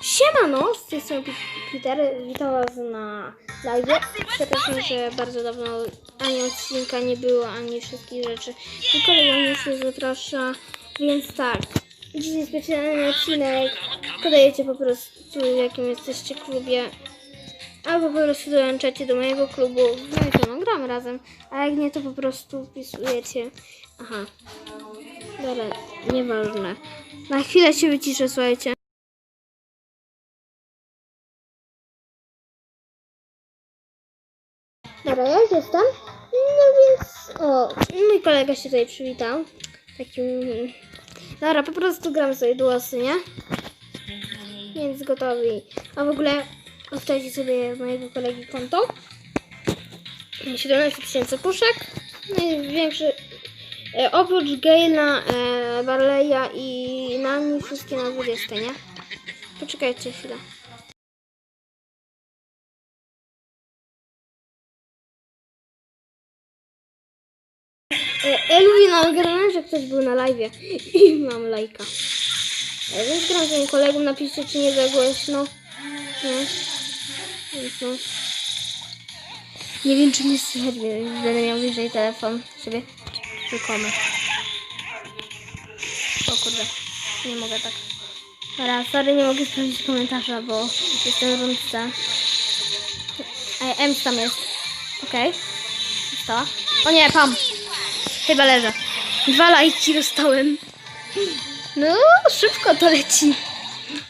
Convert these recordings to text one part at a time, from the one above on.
Siemano, z tej strony Peter, witam was na live. Przepraszam, że bardzo dawno ani odcinka nie było, ani wszystkich rzeczy. I kolega mnie się zaprasza, więc tak. Dzisiaj specjalny odcinek. Podajecie po prostu, w jakim jesteście klubie. Albo po prostu dołączacie do mojego klubu. No i to, no gramy razem. A jak nie, to po prostu wpisujecie. Aha. Dobra, nieważne. Na chwilę się wyciszę, słuchajcie. Jestem. No więc. O, mój kolega się tutaj przywitał. Takim. Dobra, po prostu gram sobie duosy, nie? Więc gotowi. A w ogóle odczytajcie sobie mojego kolegi konto. 17 tysięcy puszek. Największy. E, oprócz Gale'a, e, Barleya i Nani, wszystkie na 20, nie? Poczekajcie chwilę. E, Elwi nagrane, że ktoś był na live i mam lajka. E, więc gram z moim kolegą, napiszcie czy nie za głośno. Nie. Więc no. Nie wiem czy nie słychać, będę miał bliżej telefon sobie rzekomy. O kurde, nie mogę tak. Dobra, sorry, nie mogę sprawdzić komentarza, bo jestem w. Ej, M tam jest. Okej. Została. O nie, Pam. Chyba leżę. Dwa lajki dostałem. No, szybko to leci.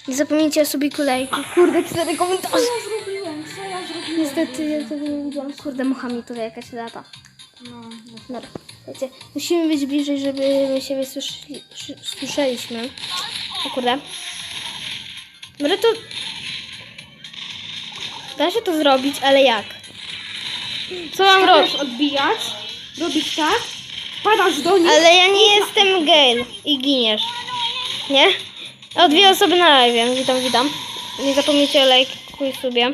Nie zapomnijcie o sobie kulejku. Kurde, cztery komentarze. Co ja zrobiłem? Co ja zrobiłem? Niestety ja tego nie widziałam. Kurde, mucha mi tutaj jakaś lata. No, Dobra, wiecie, musimy być bliżej, żeby my siebie słyszeli, słyszeliśmy. O kurde. Może to... Da się to zrobić, ale jak? Co mam robić? Odbijać? Robić tak? Padasz do nich? Ale ja nie jestem Gale i giniesz. Nie? O, dwie osoby na live. Witam, witam. Nie zapomnijcie o lajkuj sobie.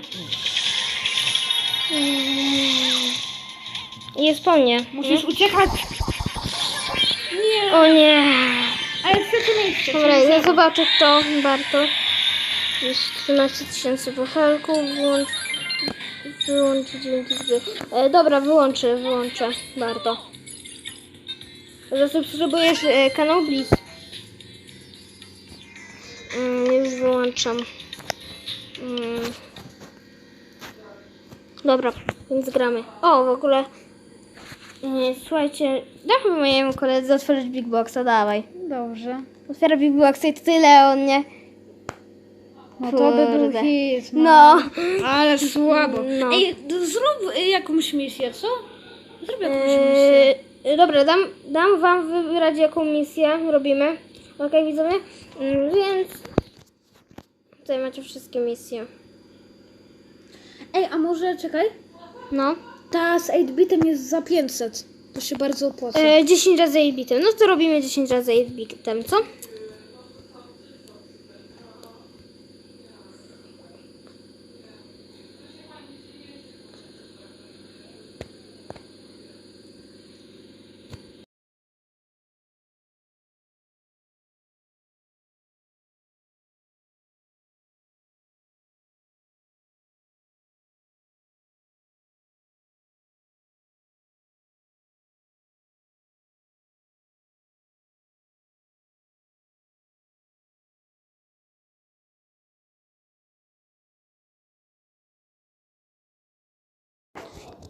Mm. Jest po mnie. Musisz uciekać. Nie. O nie. Ale trzecie miejsce. Dobra, ja zobaczę kto. Warto. Jest 13 tysięcy buchelków. Wyłącz, wyłączyć z... E, dobra, wyłączę, wyłączę. Warto. Zasubskrybujesz e, kanał Blitz. Mm, już wyłączam. Mm. Dobra, więc gramy. O, w ogóle. e, Słuchajcie, damy mojemu koledze otworzyć Big Boxa, dawaj. Dobrze. Otwiera Big Boxa i to tyle on nie. No to by był Kurde. hit. No. Ale słabo. No. Ej, d- zrób y, jakąś misję, co? Zrób jakąś misję. Yy, dobra, dam, dam wam wybrać jaką misję robimy. Okej, widzowie? Mm, Więc tutaj macie wszystkie misje. Ej, a może czekaj? No. Ta z 8-bitem jest za 500. To się bardzo opłaca. E, 10 razy 8 bitem. No to robimy 10 razy 8 bitem, co?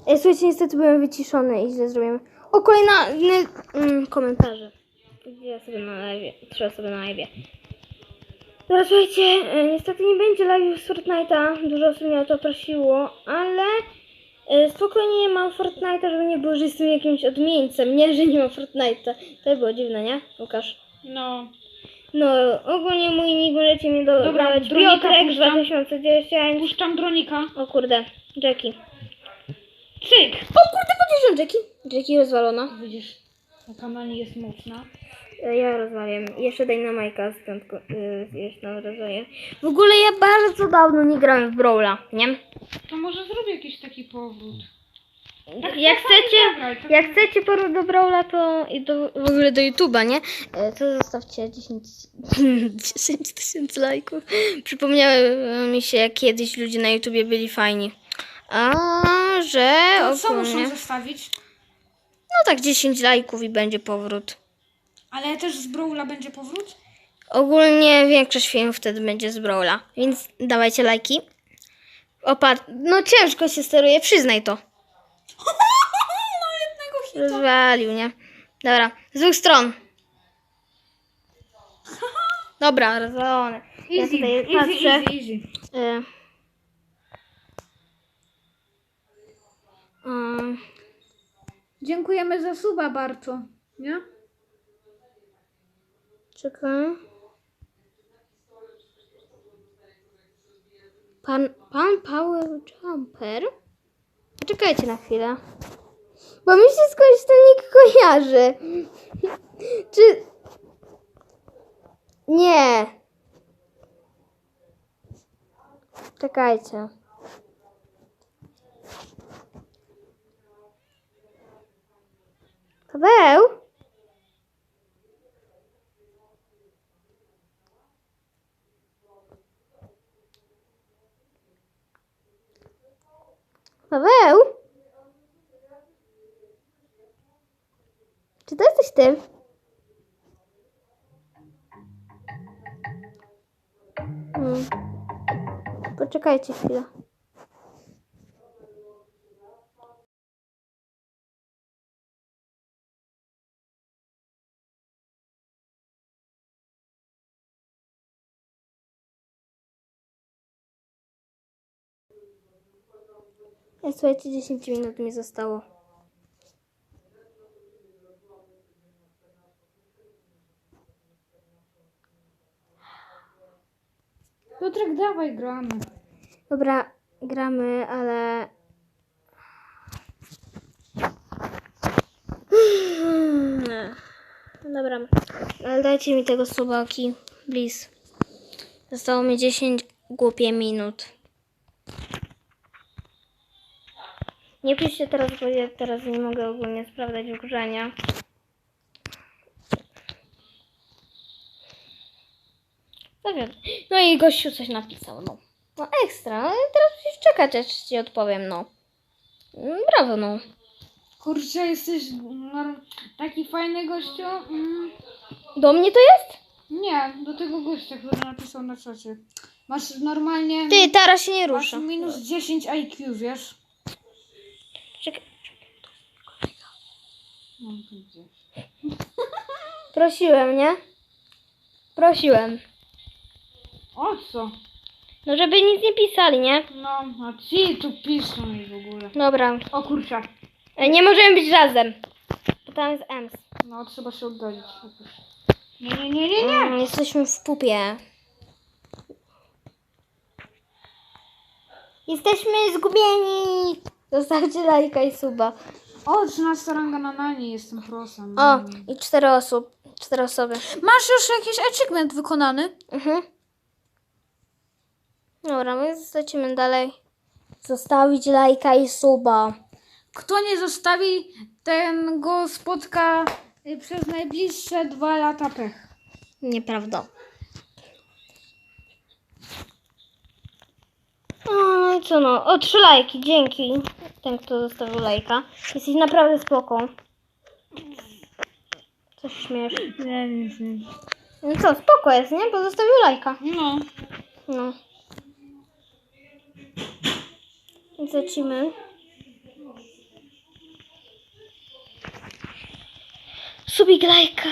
Słuchajcie, niestety byłem wyciszony i źle zrobiłem. O, kolejna n- mm, komentarze. Dwie osoby na live, trzy osoby na live. Dobra, słuchajcie, e, niestety nie będzie live z Fortnite'a. Dużo osób mnie o to prosiło, ale e, spokojnie mam Fortnite'a, żeby nie było, że jestem jakimś odmieńcem. Nie, że nie mam Fortnite'a. To by było dziwne, nie, Łukasz? No. No, ogólnie mój nick możecie mi do, Dobra, Piotrek puszczam. 2010. Puszczam dronika. O kurde, Jackie. Cyk. O kurde, podjeżdżam Jackie. Jackie rozwalona. Widzisz, ta mani jest mocna. E, Ja rozwaliłem. Jeszcze daj na Majka z piątku. Yy, jeszcze na wrażenie. W ogóle ja bardzo dawno nie grałem w Brawla, nie? To może zrobię jakiś taki powód. jak chcecie, Zagraj, to- jak chcecie porę do Brawla, to i do, w ogóle do YouTube'a, nie? E, To zostawcie 10 10 tysięcy lajków. Przypomniało mi się, jak kiedyś ludzie na YouTubie byli fajni. A, że To co ogólnie... muszą zostawić? No tak 10 lajków i będzie powrót. Ale też z Brawla będzie powrót? Ogólnie większość filmów wtedy będzie z Brawla, więc dawajcie lajki. Opar... No ciężko się steruje, przyznaj to. No jednego hita. Rozwalił, nie? Dobra, z dwóch stron. Dobra, rozwalone. Ja tutaj easy, patrzę. easy, easy. Y... Dziękujemy za suba bardzo. Nie? czekaj. Pan, pan Power Jumper? Poczekajcie na chwilę. Bo mi się skądś ten nick kojarzy. Czy... Nie. Czekajcie. Paweł? Paweł? Czy to jesteś ty? Hmm. Poczekajcie chwilę. Słuchajcie, 10 minut mi zostało. Piotrek, dawaj, gramy. Dobra, gramy, ale. Dobra, ale dajcie mi tego subaki, please. Zostało mi 10 głupie minut. Nie piszcie teraz, bo ja teraz nie mogę ogólnie sprawdzać ogrzania. No. No i gościu coś napisał, no. No ekstra, no i teraz musisz czekać, aż ci odpowiem, no. Mm, Brawo, no. Kurczę, jesteś no, taki fajny gościu. Mm. Do mnie to jest? Nie, do tego gościa, który napisał na czacie. Masz normalnie... Ty, teraz się nie Masz rusza. minus 10 IQ, wiesz? Czekaj. To gdzieś. Prosiłem, nie? Prosiłem. O co? No, żeby nic nie pisali, nie? No, a ci tu piszą mi w ogóle. Dobra. O kurczę. E, Nie możemy być razem. Bo tam jest Ems. No, trzeba się oddalić. Nie, nie, nie, nie, nie. Mm, jesteśmy w pupie. Jesteśmy zgubieni. Zostawcie lajka i suba. O, 13 ranga na nani, jestem prosem. O, i cztery osób. Cztery osoby. Masz już jakiś achievement wykonany? Mhm. Dobra, my lecimy dalej. Zostawić lajka i suba. Kto nie zostawi, ten go spotka y, przez najbliższe dwa lata pech. Nieprawda. No i co no, o trzy lajki, dzięki. Ten, kto zostawił lajka. Jesteś naprawdę spoko. Co się śmiesz? Nie, nie, nie. No co, spoko jest, nie? Bo zostawił lajka. No. No. Lecimy. Subik lajka,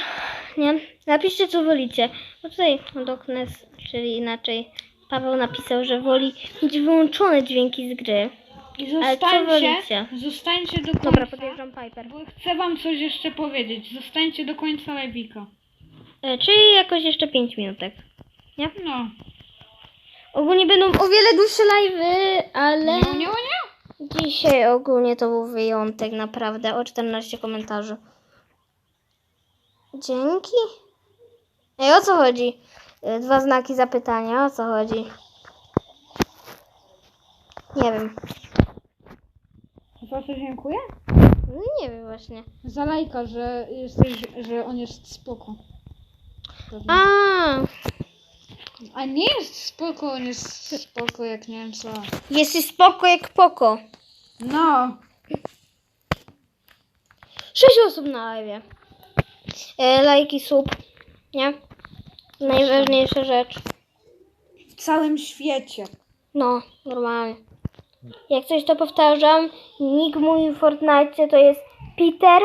nie? Napiszcie co wolicie. Bo tutaj Doknes, czyli inaczej Paweł napisał, że woli mieć wyłączone dźwięki z gry. I zostańcie, zostańcie do końca. Dobra, podjeżdżam Piper. Bo chcę wam coś jeszcze powiedzieć. Zostańcie do końca live'ika. E, czyli jakoś jeszcze 5 minutek. Nie? No. Ogólnie będą o wiele dłuższe live'y, ale... Nie, nie, nie. Dzisiaj ogólnie to był wyjątek, naprawdę. O 14 komentarzy. Dzięki. Ej, o co chodzi? Y, Dwa znaki zapytania, o co chodzi? Nie wiem. Za co dziękuję? No nie wiem właśnie. Za lajka, że jesteś, że on jest spoko. Pewnie. A, A nie jest spoko, on jest spoko jak nie wiem co. jesteś spoko jak poko. No. Sześć osób na live. E, lajki, sub. Nie? Najważniejsza rzecz. W całym świecie. No, normalnie. Jak coś to powtarzam, nick mój w Fortnite to jest Peter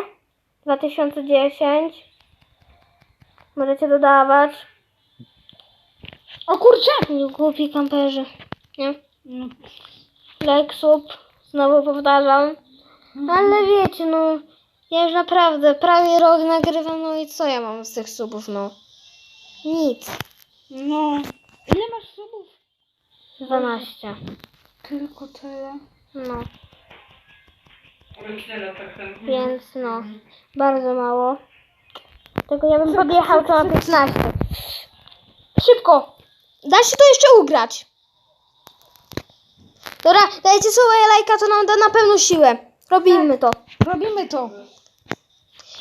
2010. Możecie dodawać. O kurczę! Głupi kamperzy. Nie? No, Like, sub. Znowu powtarzam. Ale wiecie, no. Ja już naprawdę prawie rok nagrywam, no i co ja mam z tych subów, no? Nic. no. Ile masz subów? 12. Tylko tyle. No. Więc no, bardzo mało. Tylko ja bym podjechał to na 15. Szybko! Da się to jeszcze ugrać. Dobra, dajcie sobie lajka, to nam da na pewno siłę. Robimy to. Robimy to.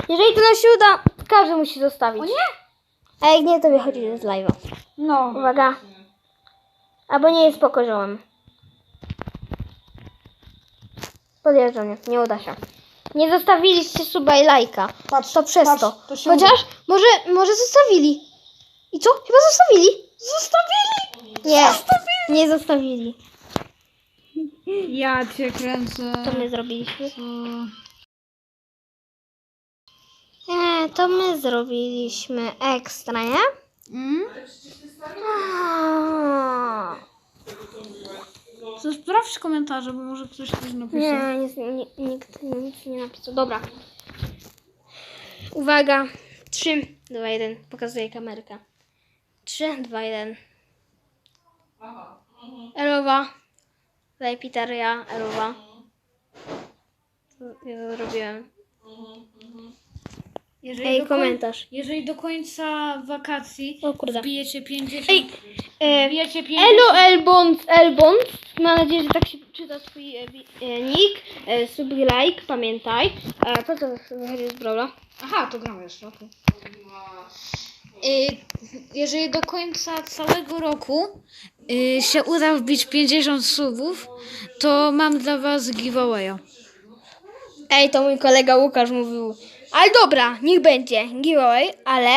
Jeżeli to nam się uda, każdy musi zostawić. O nie? A jak nie, to wychodzicie z live'a. No. Uwaga. Albo nie jest pokorzołem. Podjeżdżam, nie, nie uda się. Nie zostawiliście suba i lajka. Patrz, To przez patrz, to. to się Chociaż może, może zostawili. I co? Chyba zostawili. Zostawili! Nie, nie zostawili. Ja cię kręcę. To my zrobiliśmy. To... Nie, to my zrobiliśmy ekstra, nie? Mm? A. To sprawdź komentarze, bo może ktoś coś napisał. Nie, nie, nikt nic nie napisał. Dobra. Uwaga. 3, 2, 1. Pokazuję kamerkę. 3, 2, 1. Elowa. Daj Piteria, Elowa. Co Ja to zrobiłem. Jeżeli, Ej, do koń... komentarz. Jeżeli do końca wakacji O kurde. wbijecie 50... Ej, e, wbijecie 50... Elo Elbons, Elbons. Mam nadzieję, że tak się czyta twój e, wi- e, nick. E, sub like, pamiętaj. E, po co wychodzi z Brawla? Aha, to gramy jeszcze, okej. Y, Jeżeli do końca całego roku y, się uda wbić 50 subów, to mam dla was giveawaya. Ej, to mój kolega Łukasz mówił. Ale dobra, niech będzie. Giveaway, ale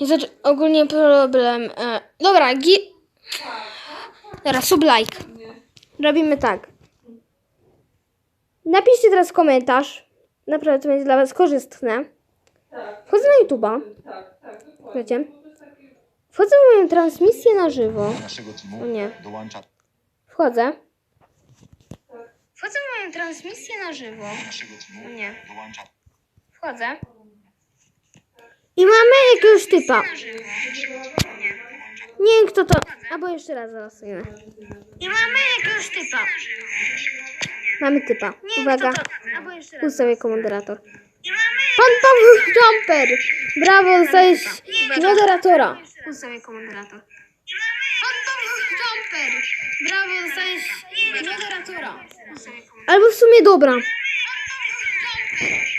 jest ogólnie problem. E, dobra, gi... Dobra, sub like. Robimy tak. Napiszcie teraz komentarz. Naprawdę to będzie dla was korzystne. Wchodzę na YouTube'a. Wiecie? Wchodzę w moją transmisję na żywo. O nie. Wchodzę. Wchodzę w moją transmisję na żywo. naszego teamu Nie. Wchodzę. I mamy jakiegoś typa. Nie wiem kto to. Albo jeszcze raz załosujemy. I mamy jakiegoś typa. Mamy typa. Uwaga. Ustawię jako moderator. Pan Paweł Jumper. Brawo, zostajesz moderatora. Ustawię jako moderator. Pan Paweł Jumper. Brawo, zostajesz moderatora. Albo w sumie dobra.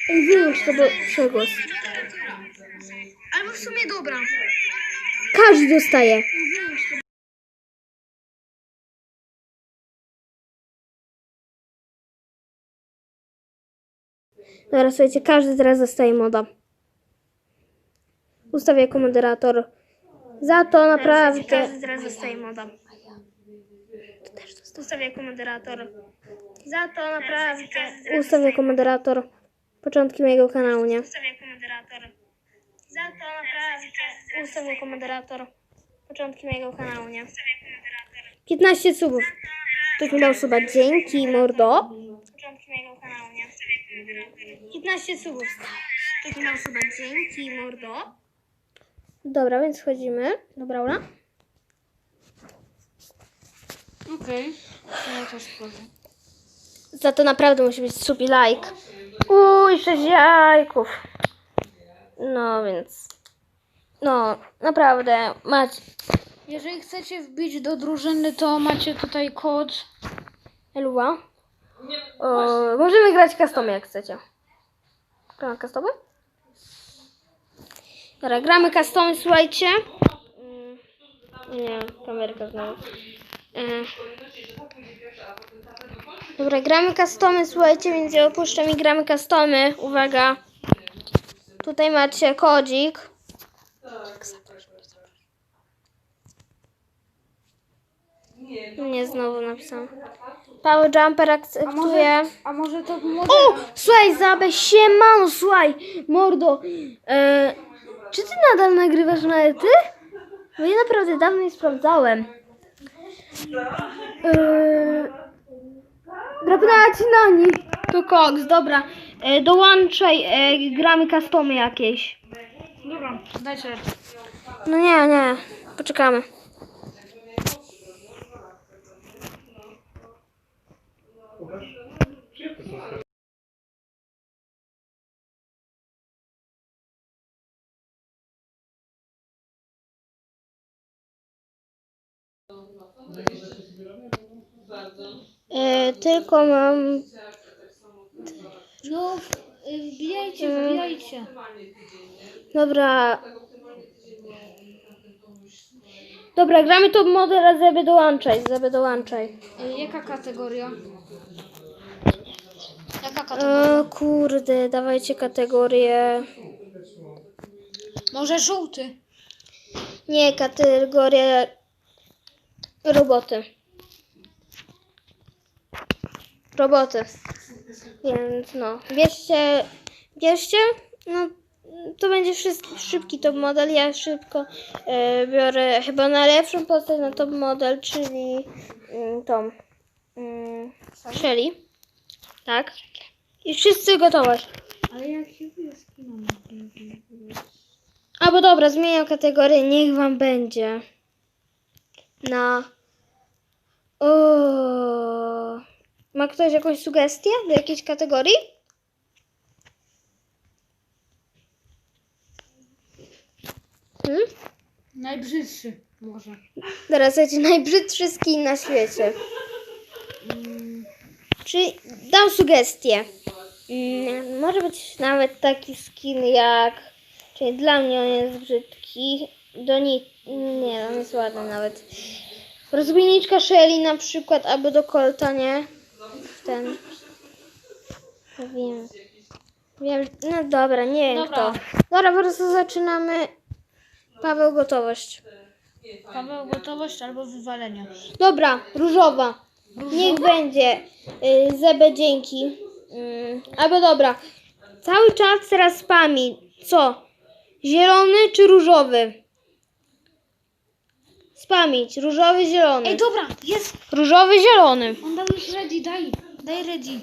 Ej, wyłącz bo przegłos. Albo w sumie dobra. Każdy dostaje. Dobra, słuchajcie, każdy teraz dostaje moda. Ustawię jako moderator. Za to naprawdę... Każdy teraz dostaje moda. Ustawię jako moderator. Za to naprawdę... Ustawię jako moderator. Początki mojego kanału, nie? Ustawię jako moderator. Za to naprawdę... Ustawię jako moderator. Początki mojego kanału, nie? 15 subów. Ktoś mi dał suba. Dzięki, mordo. Początki mojego kanału, nie? 15 subów. Ktoś mi dał suba. Dzięki, mordo. Dobra, więc wchodzimy. Dobra, Ula? Okej. Ja też wchodzę. Za to naprawdę musi być sub i like. Uj, 6 jajków. No więc. No, naprawdę. Macie. Jeżeli chcecie wbić do drużyny, to macie tutaj kod. Eluwa? O, możemy grać customy jak chcecie. Gramy customy? Dobra, gramy customy, słuchajcie. Mm, Nie, kamerka znowu. E, Dobra, gramy customy, słuchajcie, więc ja opuszczam i gramy customy. Uwaga. Tutaj macie kodzik. Nie, znowu napisałam. Power Jumper akceptuje. A może to O! Słuchaj, Zabę, siemano, słuchaj, mordo. E, czy ty nadal nagrywasz na ety? Bo ja naprawdę dawno nie sprawdzałem. E, Ci na nich. To koks, dobra. E, dołączaj, e, gramy customy jakieś. Dobra, dajcie. No nie, nie. Poczekamy. E, tylko mam. No, wbijajcie, wbijajcie. Dobra. Dobra, gramy to model, żeby dołączaj, żeby dołączaj. Y, Jaka kategoria? Jaka kategoria? E, kurde, dawajcie kategorię. Może żółty. Nie, kategorię roboty. Roboty. Więc no, bierzcie, bierzcie, no to będzie wszystki, szybki top model. Ja szybko e, biorę chyba najlepszą postać na top model, czyli mm, tą mm, Shelly. Tak. I wszyscy gotowość. Ale jak się wyjaskinem? Albo dobra, zmieniam kategorię, niech wam będzie. Na. O. Ma ktoś jakąś sugestię do jakiejś kategorii? Hmm? Najbrzydszy może. Teraz będzie najbrzydszy skin na świecie. Mm, Czyli dam sugestię. Mm, Może być nawet taki skin jak. Czyli dla mnie on jest brzydki. Do ni- Nie, on jest ładny nawet. Rozbijniczka Shelly na przykład, albo do Colta, nie? Ten. Ja Wiem. Wiem. No dobra, nie wiem Dobra. kto. Dobra, po prostu zaczynamy. Paweł, gotowość. Paweł, gotowość albo wywalenie. Dobra, różowa. Niech będzie. Y, Zebe, dzięki. Y, albo dobra. Cały czas teraz spami. Co? Zielony czy różowy? Spamić. Różowy, zielony. Ej, dobra, jest. Różowy, zielony. On dał już ready, daj. Daj ready.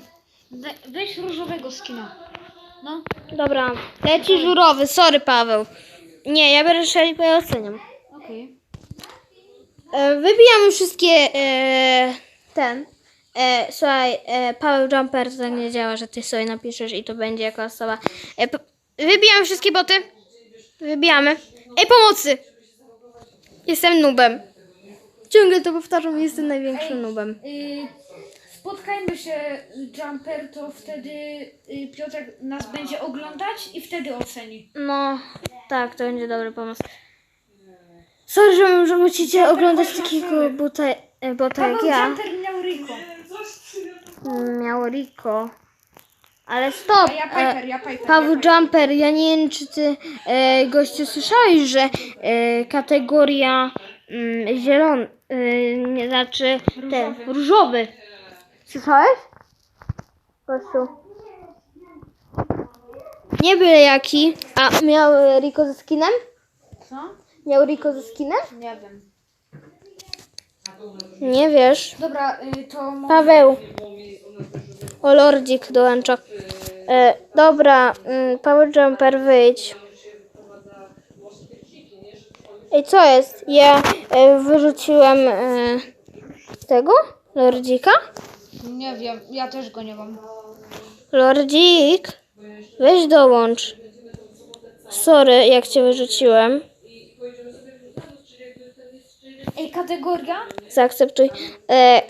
Daj, weź różowego skina. No. Dobra. Leci żurowy. Sorry, Paweł. Nie, ja biorę Shelly, bo ja oceniam. Okej. E, wybijamy wszystkie e, ten. E, słuchaj, e, Paweł Jumper to tak nie działa, że ty sobie napiszesz i to będzie jako osoba. E, p- wybijamy wszystkie boty. Wybijamy. Ej, pomocy! Jestem nubem. Ciągle to powtarzam, jestem największym nubem. Y, spotkajmy się, Jumper, to wtedy y, Piotrek nas będzie oglądać i wtedy oceni. No, tak, to będzie dobry pomysł. Sorry, że, że musicie oglądać takiego buta, e, bota jak ja. Jumper miał Rico. Miał Rico. Ale stop! A ja e, Piper, ja Piper. Paweł Jumper, ja nie wiem, czy ty, e, gościu, słyszałeś, że e, kategoria mm, zielony, e, nie, znaczy ten, różowy. Słyszałeś? Gościu. Nie byle jaki. A miał Rico ze skinem? Co? Miał Rico ze skinem? Nie wiem. Nie wiesz. Dobra, y, to mo- Paweł. O, Lordzik dołącza. E, dobra, mm, Power Jumper, wyjdź. Ej, co jest? Ja e, wyrzuciłem e, tego? Lordzika? Nie wiem, ja też go nie mam. Lordzik, weź dołącz. Sorry, jak cię wyrzuciłem. Ej, kategoria? Zaakceptuj. E,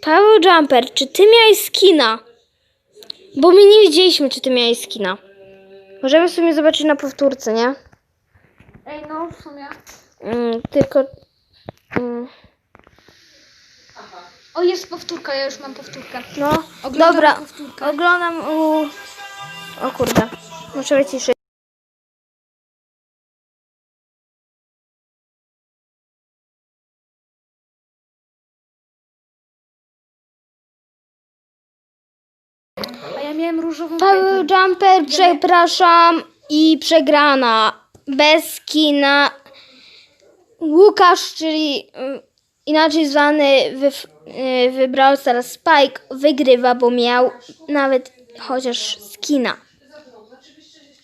Paweł Jumper, czy ty miałeś skina? Bo my nie wiedzieliśmy, czy ty miałeś skina. Możemy w sumie zobaczyć na powtórce, nie? Ej, no w sumie. Mm, tylko... Mm, O, jest powtórka, ja już mam powtórkę. no, Oglądam dobra. powtórkę. Oglądam u... O kurde. Muszę wyciszyć. A ja miałem różową Power Jumper, przepraszam, i przegrana. Bez kina. Łukasz, czyli mm, inaczej zwany wy, y, wybrał teraz Spike, wygrywa, bo miał nawet chociaż skina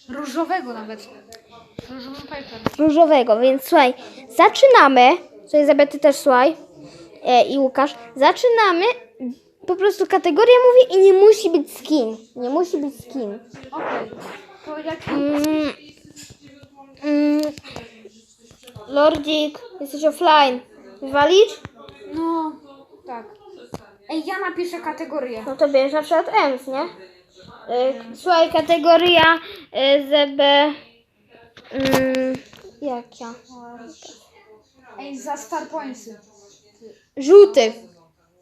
Różowego nawet. Różową Piper. różowego. Więc słuchaj, zaczynamy. Co Izabety też słuchaj. E, I Łukasz. Zaczynamy. Po prostu kategoria mówi i nie musi być skin. Nie musi być skin. Okej. To jak... Mm, mm, Lordzik, jesteś offline. Wywalić? No, tak. Ej, ja napiszę kategorię. No to bierz na przykład EMS, nie? Y, Słuchaj, kategoria y, ZB... Mm, jak ja? Ej, za Star Pointsy. Żółty.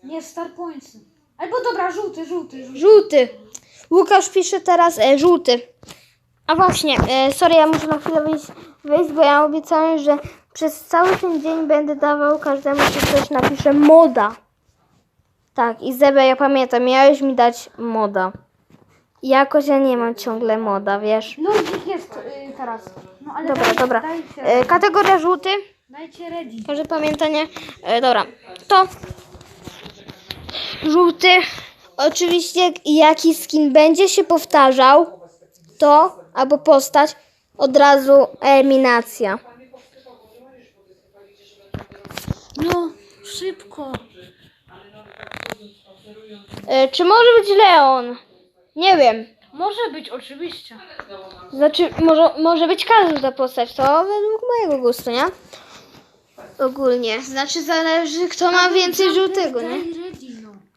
Nie Star Pointsy. Albo dobra, żółty, żółty, żółty. Żółty. Łukasz pisze teraz e, żółty. A właśnie, e, sorry, ja muszę na chwilę wyjść, wyjść, bo ja obiecałem, że przez cały ten dzień będę dawał każdemu, kto coś napisze moda. Tak, i Zebe, ja pamiętam, miałeś mi dać moda. Jakoś ja nie mam ciągle moda, wiesz? Lordzik jest y, teraz. No ale Dobra, daj, dobra. Dajcie, E, kategoria żółty. dajcie ready. Każde pamiętanie. E, dobra, to żółty. Oczywiście jaki skin będzie się powtarzał, to albo postać, od razu eliminacja. No, szybko. E, czy może być Leon? Nie wiem. Może być, oczywiście. Znaczy, może, może być każda postać, to według mojego gustu, nie? Ogólnie. Znaczy zależy kto ma więcej żółtego, nie?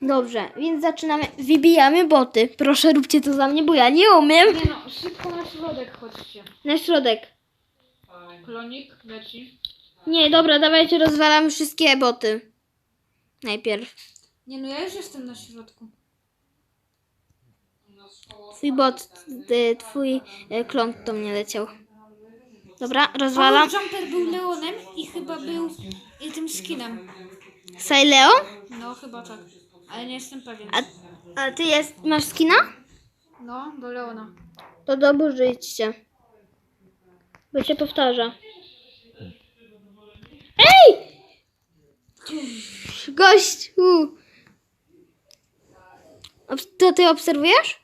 Dobrze, więc zaczynamy. Wybijamy boty. Proszę róbcie to za mnie, bo ja nie umiem. Nie no, szybko na środek chodźcie. Na środek. Klonik leci. Nie, dobra, dawajcie rozwalamy wszystkie boty. Najpierw. Nie no, ja już jestem na środku. Twój bot, y, twój klon do mnie leciał. Dobra, rozwalam. Power Jumper był Leonem i chyba był i tym skinem. Saileo? No, chyba tak. Ale nie jestem pewien. A, a ty jest, masz skina? No, do Leona. To doburzyjcie. Bo się powtarza. Ej! Obs- To ty obserwujesz?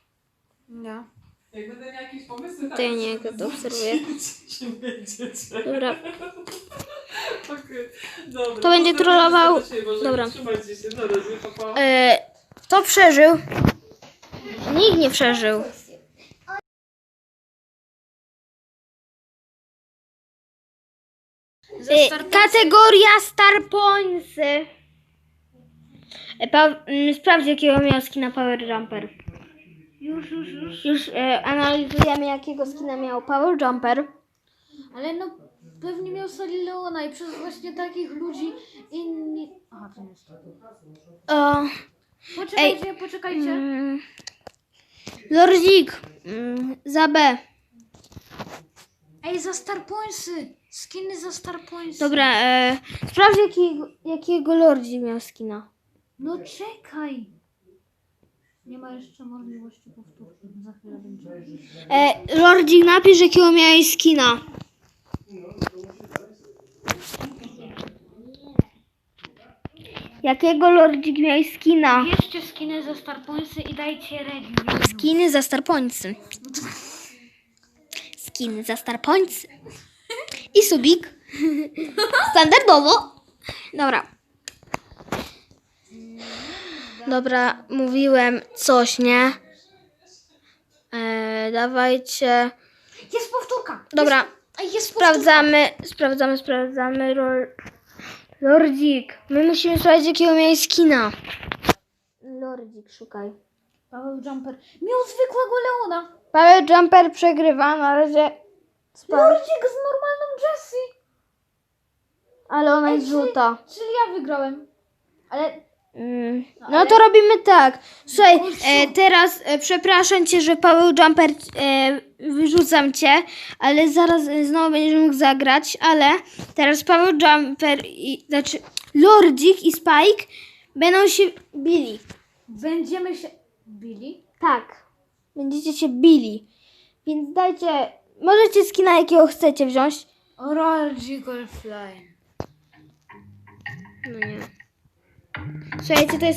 Nie. Jak będę miał jakieś pomysły, To ja nie, to obserwuję. Dobra. Okej, Dobra. To będzie trollował- Dobra. Dobra. Trzymajcie się, na razie, pa, pa. E, to przeżył. Nikt nie przeżył. E, kategoria Star Pointsy. E, pa, mm, sprawdź jakiego miał skina Power Jumper. Już, już, już. Już e, analizujemy jakiego skina miał Power Jumper. Ale no, pewnie miał sali Leona i przez właśnie takich ludzi inni... Aha, to nie jest. O, Poczekajcie, poczekajcie. mm, Lordzik. Mm, za B. Ej, za Star Pointsy! Skiny za Star Pointsy. Dobra, e, sprawdź jakiego, jakiego Lordzik miał skina. No czekaj! Nie ma jeszcze możliwości powtórki. Za chwilę będzie. E, Lordzik, napisz jakiego miałeś skina. Jakiego Lordzik miałeś skina? Bierzcie skiny za Star Pointsy i dajcie ready. Skiny za Starpońcy. Skiny za Starpońcy. I subik. Standardowo. Dobra. Dobra, mówiłem coś, nie? E, dawajcie. Jest powtórka! Dobra, Jest, jest powtórka! sprawdzamy, sprawdzamy, sprawdzamy. Lor- Lordzik. My musimy sprawdzić, jakiego miałeś skina. Lordzik, szukaj. Paweł Jumper miał zwykłego Leona. Paweł Jumper przegrywa na razie. Spał, Lordzik z normalną Jessie. ale ona jest Ej, czyli- żółta. Czyli ja wygrałem. Ale Mm. No, No ale- to robimy tak. Słuchaj, Kurczę. e, teraz e, przepraszam cię, że Paweł Jumper e, wyrzucam cię, ale zaraz e, znowu będziesz mógł zagrać, ale teraz Paweł Jumper i znaczy Lordzik i Spike będą się bili. będziemy się bili. Tak. Będziecie się bili. Więc dajcie. Możecie skina jakiego chcecie wziąć. Or Fly. No nie. Słuchajcie, to jest